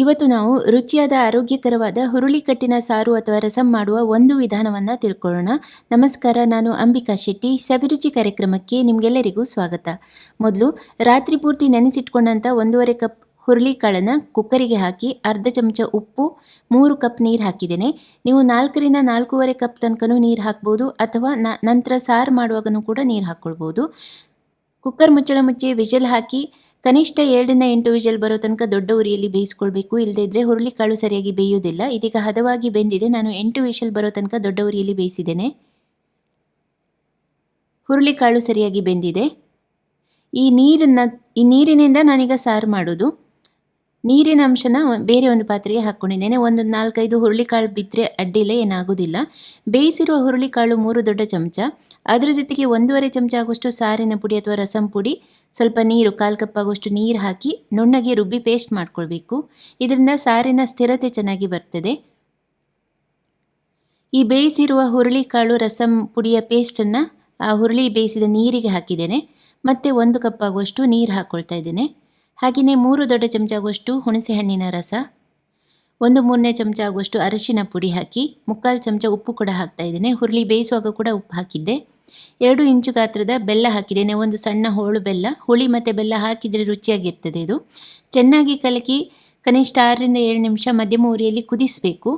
ಇವತ್ತು ನಾವು ರುಚಿಯಾದ, ಆರೋಗ್ಯಕರವಾದ ಹುರುಳಿಕಟ್ಟಿನ ಸಾರು ಅಥವಾ ರಸಂ ಮಾಡುವ ಒಂದು ವಿಧಾನವನ್ನು ತಿಳ್ಕೊಳ್ಳೋಣ. ನಮಸ್ಕಾರ, ನಾನು ಅಂಬಿಕಾ ಶೆಟ್ಟಿ. ಸವಿರುಚಿ ಕಾರ್ಯಕ್ರಮಕ್ಕೆ ನಿಮಗೆಲ್ಲರಿಗೂ ಸ್ವಾಗತ. ಮೊದಲು ರಾತ್ರಿ ಪೂರ್ತಿ ನೆನೆಸಿಟ್ಕೊಂಡಂಥ ಒಂದೂವರೆ ಕಪ್ ಹುರುಳಿಕಾಳನ್ನು ಕುಕ್ಕರಿಗೆ ಹಾಕಿ ಅರ್ಧ ಚಮಚ ಉಪ್ಪು, ಮೂರು ಕಪ್ ನೀರು ಹಾಕಿದ್ದೇನೆ. ನೀವು ನಾಲ್ಕರಿಂದ ನಾಲ್ಕೂವರೆ ಕಪ್ ತನಕನೂ ನೀರು ಹಾಕ್ಬೋದು ಅಥವಾ ನಂತರ ಸಾರು ಮಾಡುವಾಗನೂ ಕೂಡ ನೀರು ಹಾಕ್ಕೊಳ್ಬೋದು. ಕುಕ್ಕರ್ ಮುಚ್ಚಳ ಮುಚ್ಚಿ ವಿಷಲ್ ಹಾಕಿ ಕನಿಷ್ಠ ಎರಡರಿಂದ ಎಂಟು ವಿಷಲ್ ಬರೋ ತನಕ ದೊಡ್ಡ ಉರಿಯಲ್ಲಿ ಬೇಯಿಸ್ಕೊಳ್ಬೇಕು. ಇಲ್ಲದೇ ಇದ್ರೆ ಹುರುಳಿಕಾಳು ಸರಿಯಾಗಿ ಬೇಯುವುದಿಲ್ಲ. ಇದೀಗ ಹದವಾಗಿ ಬೆಂದಿದೆ. ನಾನು ಎಂಟು ವಿಷಲ್ ಬರೋ ತನಕ ದೊಡ್ಡ ಉರಿಯಲ್ಲಿ ಬೇಯಿಸಿದ್ದೇನೆ. ಹುರುಳಿಕಾಳು ಸರಿಯಾಗಿ ಬೆಂದಿದೆ. ಈ ನೀರನ್ನು, ಈ ನೀರಿನಿಂದ ನಾನೀಗ ಸಾರು ಮಾಡೋದು ನೀರಿನ ಅಂಶನ ಬೇರೆ ಒಂದು ಪಾತ್ರೆಗೆ ಹಾಕ್ಕೊಂಡಿದ್ದೇನೆ ಒಂದು ನಾಲ್ಕೈದು ಹುರುಳಿಕಾಳು ಬಿದ್ದರೆ ಅಡ್ಡಿಲ್ಲ, ಏನಾಗೋದಿಲ್ಲ. ಬೇಯಿಸಿರುವ ಹುರುಳಿಕಾಳು ಮೂರು ದೊಡ್ಡ ಚಮಚ. ಅದರ ಜೊತೆಗೆ ಒಂದೂವರೆ ಚಮಚ ಆಗುವಷ್ಟು ಸಾರಿನ ಪುಡಿ ಅಥವಾ ರಸಂ ಪುಡಿ, ಸ್ವಲ್ಪ ನೀರು, ಕಾಲು ಕಪ್ ಆಗುವಷ್ಟು ನೀರು ಹಾಕಿ ನುಣ್ಣಗೆ ರುಬ್ಬಿ ಪೇಸ್ಟ್ ಮಾಡ್ಕೊಳ್ಬೇಕು. ಇದರಿಂದ ಸಾರಿನ ಸ್ಥಿರತೆ ಚೆನ್ನಾಗಿ ಬರ್ತದೆ. ಈ ಬೇಯಿಸಿರುವ ಹುರುಳಿಕಾಳು ರಸಂ ಪುಡಿಯ ಪೇಸ್ಟನ್ನು, ಆ ಹುರುಳಿ ಬೇಯಿಸಿದ ನೀರಿಗೆ ಹಾಕಿದ್ದೇನೆ. ಮತ್ತು ಒಂದು ಕಪ್ ಆಗುವಷ್ಟು ನೀರು ಹಾಕ್ಕೊಳ್ತಾ ಇದ್ದೇನೆ. ಹಾಗೆಯೇ ಮೂರು ದೊಡ್ಡ ಚಮಚ ಆಗುವಷ್ಟು ಹುಣಸೆಹಣ್ಣಿನ ರಸ, ಒಂದು ಮೂರನೇ ಚಮಚ ಆಗುವಷ್ಟು ಅರಶಿನ ಪುಡಿ ಹಾಕಿ, ಮುಕ್ಕಾಲು ಚಮಚ ಉಪ್ಪು ಕೂಡ ಹಾಕ್ತಾ ಇದ್ದೇನೆ. ಹುರುಳಿ ಬೇಯಿಸುವಾಗ ಕೂಡ ಉಪ್ಪು ಹಾಕಿದ್ದೆ. ಎರಡು ಇಂಚು ಗಾತ್ರದ ಬೆಲ್ಲ ಹಾಕಿದ್ದೇನೆ ಒಂದು ಸಣ್ಣ ಹೋಳು ಬೆಲ್ಲ, ಹುಳಿ ಮತ್ತು ಬೆಲ್ಲ ಹಾಕಿದರೆ ರುಚಿಯಾಗಿರ್ತದೆ ಇದು. ಚೆನ್ನಾಗಿ ಕಲಕಿ ಕನಿಷ್ಠ ಆರರಿಂದ ಏಳು ನಿಮಿಷ ಮಧ್ಯಮ ಉರಿಯಲ್ಲಿ ಕುದಿಸಬೇಕು.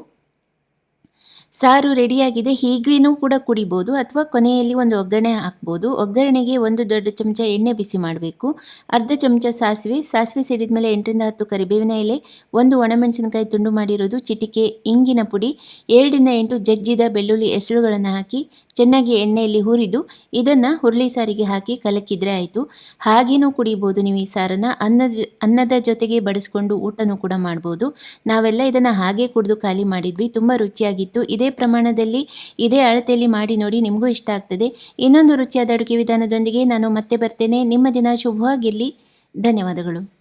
ಸಾರು ರೆಡಿಯಾಗಿದೆ, ಹೀಗೇನೂ ಕೂಡ ಕುಡಿಬೋದು ಅಥವಾ ಕೊನೆಯಲ್ಲಿ ಒಂದು ಒಗ್ಗರಣೆ ಹಾಕ್ಬೋದು. ಒಗ್ಗರಣೆಗೆ ಒಂದು ದೊಡ್ಡ ಚಮಚ ಎಣ್ಣೆ ಬಿಸಿ ಮಾಡಬೇಕು. ಅರ್ಧ ಚಮಚ ಸಾಸಿವೆ ಸಾಸಿವೆ ಸಿಡಿದ ಮೇಲೆ ಎಂಟರಿಂದ ಹತ್ತು ಕರಿಬೇವಿನ ಎಲೆ, ಒಂದು ಒಣಮೆಣಸಿನಕಾಯಿ ತುಂಡು ಮಾಡಿರೋದು, ಚಿಟಿಕೆ, ಇಂಗಿನ ಪುಡಿ ಏಳರಿಂದ ಎಂಟು ಜಜ್ಜಿದ ಬೆಳ್ಳುಳ್ಳಿ ಹೆಸರುಗಳನ್ನು ಹಾಕಿ ಚೆನ್ನಾಗಿ ಎಣ್ಣೆಯಲ್ಲಿ ಹುರಿದು ಇದನ್ನು ಹುರುಳಿ ಸಾರಿಗೆ ಹಾಕಿ ಕಲಕಿದ್ರೆ ಆಯಿತು. ಹಾಗೇನೂ ಕುಡಿಬೋದು ನೀವು ಈ ಸಾರನ್ನು. ಅನ್ನದ ಅನ್ನದ ಜೊತೆಗೆ ಬಡಿಸ್ಕೊಂಡು ಊಟನೂ ಕೂಡ ಮಾಡ್ಬೋದು. ನಾವೆಲ್ಲ ಇದನ್ನು ಹಾಗೆ ಕುಡಿದು ಖಾಲಿ ಮಾಡಿದ್ವಿ. ತುಂಬ ರುಚಿಯಾಗಿತ್ತು. ಇದೇ ಪ್ರಮಾಣದಲ್ಲಿ, ಇದೇ ಅಳತೆಯಲ್ಲಿ ಮಾಡಿ ನೋಡಿ ನಿಮಗೂ ಇಷ್ಟ ಆಗ್ತದೆ. ಇನ್ನೊಂದು ರುಚಿಯಾದ ಅಡುಗೆ ವಿಧಾನದೊಂದಿಗೆ ನಾನು ಮತ್ತೆ ಬರ್ತೇನೆ. ನಿಮ್ಮ ದಿನ ಶುಭವಾಗಿರಲಿ. ಧನ್ಯವಾದಗಳು.